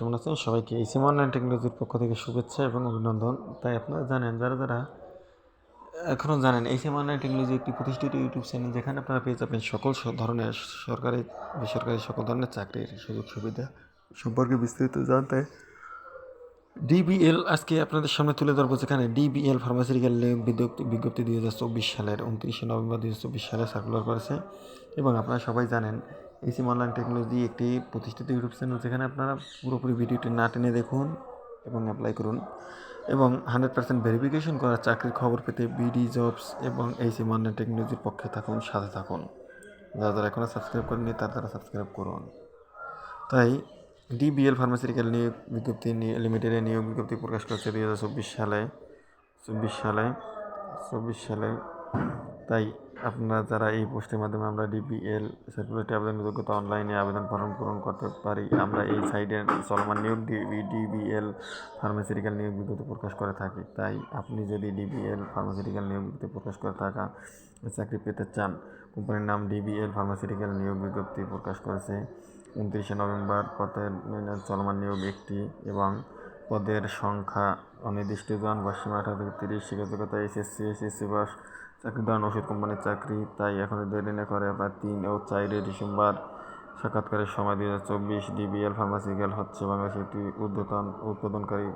কেমন আছেন? সবাইকে এসএম অনলাইন টেকনোলজির পক্ষ থেকে শুভেচ্ছা এবং অভিনন্দন। তাই আপনারা জানেন, যারা যারা এখনও জানেন এসএম অনলাইন টেকনোলজি একটি প্রতিষ্ঠিত ইউটিউব চ্যানেল যেখানে আপনারা পেয়ে যাবেন সকল ধরনের সরকারি, বেসরকারি সকল ধরনের চাকরির সুযোগ সুবিধা সম্পর্কে বিস্তারিত জানতে ডিবিএল আজকে আপনাদের সামনে তুলে ধরবো, যেখানে ডিবিএল ফার্মাসিউটিক্যাল বিজ্ঞপ্তি বিজ্ঞপ্তি দুই হাজার চব্বিশ সালের উনত্রিশে নভেম্বর দুই হাজার চব্বিশ সালে সার্কুলার করেছে। এবং আপনারা সবাই জানেন এসিম অনলাইন টেকনোলজি একটি প্রতিষ্ঠিত ইউটিউব চ্যানেল যেখানে আপনারা পুরোপুরি ভিডিওটি না টেনে দেখুন এবং অ্যাপ্লাই করুন এবং হান্ড্রেড পার্সেন্ট ভেরিফিকেশন করা চাকরির খবর পেতে বিডি জবস এবং এইসিম অনলাইন টেকনোলজির পক্ষে থাকুন, সাথে থাকুন। যারা যারা এখনও সাবস্ক্রাইব করেননি, তারা তারা সাবস্ক্রাইব করুন। তাই ডিবিএল ফার্মাসিউটিক্যাল নিয়োগ বিজ্ঞপ্তি লিমিটেডের নিয়োগ বিজ্ঞপ্তি প্রকাশ করেছে দুই হাজার চব্বিশ সালে চব্বিশ সালে চব্বিশ সালে। তাই আপনারা যারা এই পোস্টের মাধ্যমে আমরা ডিবিএল সার্কুলারটি আবেদন যোগ্যতা অনলাইনে আবেদন ফর্ম পূরণ করতে পারি, আমরা এই সাইডের চলমান নিয়োগ ডিবিএল ফার্মাসিউটিক্যাল নিয়োগ বিজ্ঞপ্তি প্রকাশ করে থাকি। তাই আপনি যদি ডিবিএল ফার্মাসিউটিক্যাল নিয়োগ বিজ্ঞপ্তি প্রকাশ করে থাকা চাকরি পেতে চান, কোম্পানির নাম ডিবিএল ফার্মাসিউটিক্যাল নিয়োগ বিজ্ঞপ্তি প্রকাশ করেছে। উনত্রিশে নভেম্বর পদের চলমান নিয়োগ একটি এবং পদের সংখ্যা অনির্দিষ্টজন বা সীমা আঠারো থেকে তিরিশ, শিক্ষাযোগ্যতা, এসএসসি এসএসসি বাস চাকরি দেওয়ান ওষুধ কোম্পানির চাকরি, তাই এখন দেরি না করে বা তিন ও চারে ডিসেম্বর সাক্ষাৎকারের সময় দুই হাজার চব্বিশ ডিবিএল ফার্মাসিক্যাল হচ্ছে বাংলাদেশের একটি উদ্যোতন উৎপাদনকারী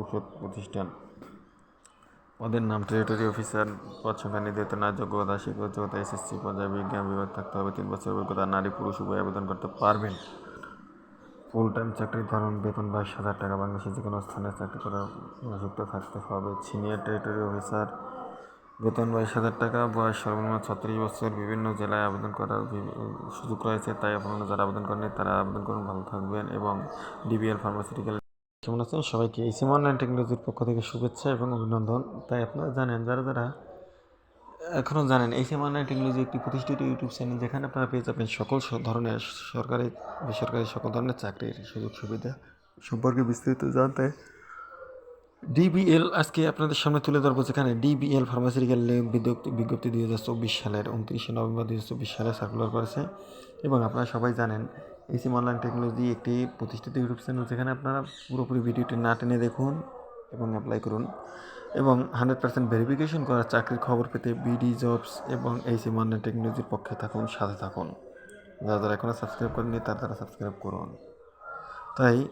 ঔষধ প্রতিষ্ঠান। পদের নাম টেরিটরি অফিসার পদ সংখ্যা নির্ধারিত না, যোগ্যতা শিক্ষক যোগ্যতা এসএসসি পর্যায়ে বিজ্ঞান বিভাগ থাকতে হবে, তিন বছর অভিজ্ঞতা, নারী, পুরুষ, উভয় আবেদন করতে পারবেন। ফুল টাইম চাকরির ধরুন বেতন বাইশ হাজার টাকা, বাংলাদেশের যে কোনো স্থানে চাকরি করার যুক্ত থাকতে হবে। সিনিয়র টেরিটরি অফিসার বেতন বাইশ হাজার টাকা, বয়স সর্বনিম্ন ছত্রিশ বছর, বিভিন্ন জেলায় আবেদন করার সুযোগ রয়েছে। তাই আপনারা যারা আবেদন করেন তারা আবেদন করুন, ভালো থাকবেন এবং ডিবিএল ফার্মাসিউটিক্যাল কেমন আছেন? সবাইকে অনলাইন টেকনোলজির পক্ষ থেকে শুভেচ্ছা এবং অভিনন্দন। তাই আপনারা জানেন, যারা যারা এখনও জানেন এসএম অনলাইন টেকনোলজি একটি প্রতিষ্ঠিত ইউটিউব চ্যানেল যেখানে আপনারা পেয়ে যাবেন সকল ধরনের সরকারি, বেসরকারি সকল ধরনের চাকরির সুযোগ সুবিধা সম্পর্কে বিস্তারিত জানতে ডিবিএল আজকে আপনাদের সামনে তুলে ধরবো, যেখানে ডিবিএল ফার্মাসিউটিক্যাল বিজ্ঞপ্তি দুই হাজার চব্বিশ সালের উনত্রিশে নভেম্বর দুই হাজার চব্বিশ সালে সার্কুলার করেছে। এবং আপনারা সবাই জানেন এই এসিম অনলাইন টেকনোলজি একটি প্রতিষ্ঠিত ইউটিউব চ্যানেল যেখানে আপনারা পুরোপুরি ভিডিওটি না টেনে দেখুন। এবং অ্যাপ্লাই করুন। এবং হান্ড্রেড পার্সেন্ট ভেরিফিকেশন করা চাকরির খবর পেতে বিডি জবস এবং এইসিম অনলাইন টেকনোলজির পক্ষে থাকুন, সাথে থাকুন। যারা যারা এখনও সাবস্ক্রাইব করেননি, তারা তারা সাবস্ক্রাইব করুন। তাই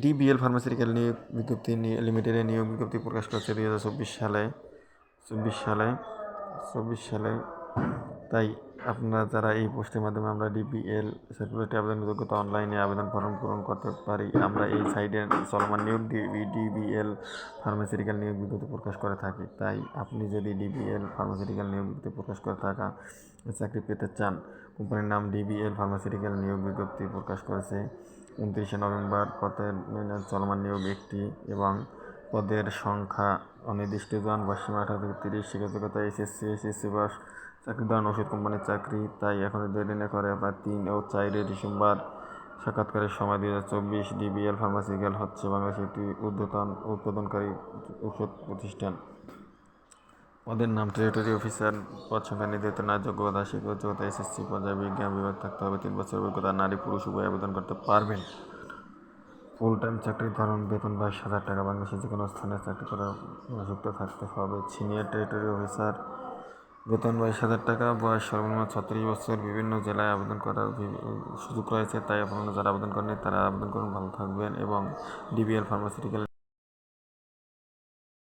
ডিবিএল ফার্মাসিউটিক্যাল নিয়োগ বিজ্ঞপ্তি লিমিটেডের নিয়োগ বিজ্ঞপ্তি প্রকাশ করেছে দুই হাজার চব্বিশ সালে। চব্বিশ সালে চব্বিশ সালে তাই আপনারা যারা এই পোস্টের মাধ্যমে আমরা ডিবিএল সার্কুলারটি আবেদন যোগ্যতা অনলাইনে আবেদন ফর্ম পূরণ করতে পারি, আমরা এই সাইডে চলমান নিয়োগ ডিবিএল ফার্মাসিউটিক্যাল নিয়োগ বিজ্ঞপ্তি প্রকাশ করে থাকি। তাই আপনি যদি ডিবিএল ফার্মাসিউটিক্যাল নিয়োগ বিজ্ঞপ্তি প্রকাশ করে থাকা চাকরি পেতে চান কোম্পানির নাম ডিবিএল ফার্মাসিউটিক্যাল নিয়োগ বিজ্ঞপ্তি প্রকাশ করেছে। উনত্রিশে নভেম্বর পদের চলমান নিয়োগ একটি এবং পদের সংখ্যা অনির্দিষ্টজন বা সীমা আঠারো থেকে তিরিশ, শিক্ষাযোগ্যতা এসএসসি এসএসসি বাস চাকরি দেওয়ান ওষুধ কোম্পানির চাকরি, তাই এখন দেরি না করে বা তিন ও চারে ডিসেম্বর সাক্ষাৎকারের সময় দুই হাজার চব্বিশ ডিবিএল ফার্মাসিক্যাল হচ্ছে বাংলাদেশের একটি উদ্যোতন উৎপাদনকারী ঔষধ প্রতিষ্ঠান। ওদের নাম টেরিটরি অফিসার পদ সংখ্যা নির্ধারিত না, যোগ্যতা শিক্ষক যোগ্যতা এসএসসি, পর্যায়ে বিজ্ঞান বিভাগ থাকতে হবে, তিন বছর অভিজ্ঞতা, নারী, পুরুষ, উভয় আবেদন করতে পারবেন। ফুল টাইম চাকরির ধরন, বেতন বাইশ হাজার টাকা, বাংলাদেশের যে কোনো স্থানে চাকরি করার যুক্ত থাকতে হবে। সিনিয়র টেরিটরি অফিসার বেতন বাইশ হাজার টাকা, বয়স সর্বনিম্ন ছত্রিশ বছর, বিভিন্ন জেলায় আবেদন করার সুযোগ রয়েছে, তাই আপনারা যারা আবেদন করেন তারা আবেদন করুন, ভালো থাকবেন এবং ডিবিএল ফার্মাসিউটিক্যাল